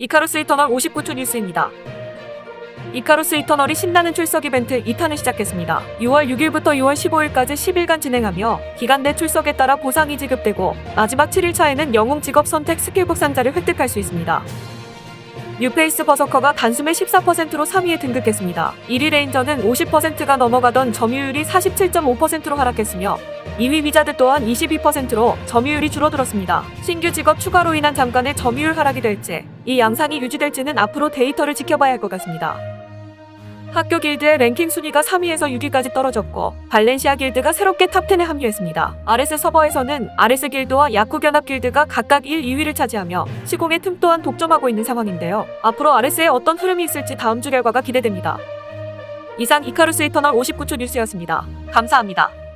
이카루스 이터널 59초 뉴스입니다. 이카루스 이터널이 신나는 출석 이벤트 2탄을 시작했습니다. 6월 6일부터 6월 15일까지 10일간 진행하며 기간 내 출석에 따라 보상이 지급되고 마지막 7일차에는 영웅 직업 선택 스킬북 상자를 획득할 수 있습니다. 뉴페이스 버서커가 단숨에 14%로 3위에 등극했습니다. 1위 레인저는 50%가 넘어가던 점유율이 47.5%로 하락했으며 2위 위자드 또한 22%로 점유율이 줄어들었습니다. 신규 직업 추가로 인한 잠깐의 점유율 하락이 될지 이 양상이 유지될지는 앞으로 데이터를 지켜봐야 할 것 같습니다. 학교 길드의 랭킹 순위가 3위에서 6위까지 떨어졌고 발렌시아 길드가 새롭게 탑10에 합류했습니다. RS 서버에서는 RS 길드와 야쿠 견합 길드가 각각 1, 2위를 차지하며 시공의 틈 또한 독점하고 있는 상황인데요. 앞으로 RS에 어떤 흐름이 있을지 다음 주 결과가 기대됩니다. 이상 이카루스 이터널 59초 뉴스였습니다. 감사합니다.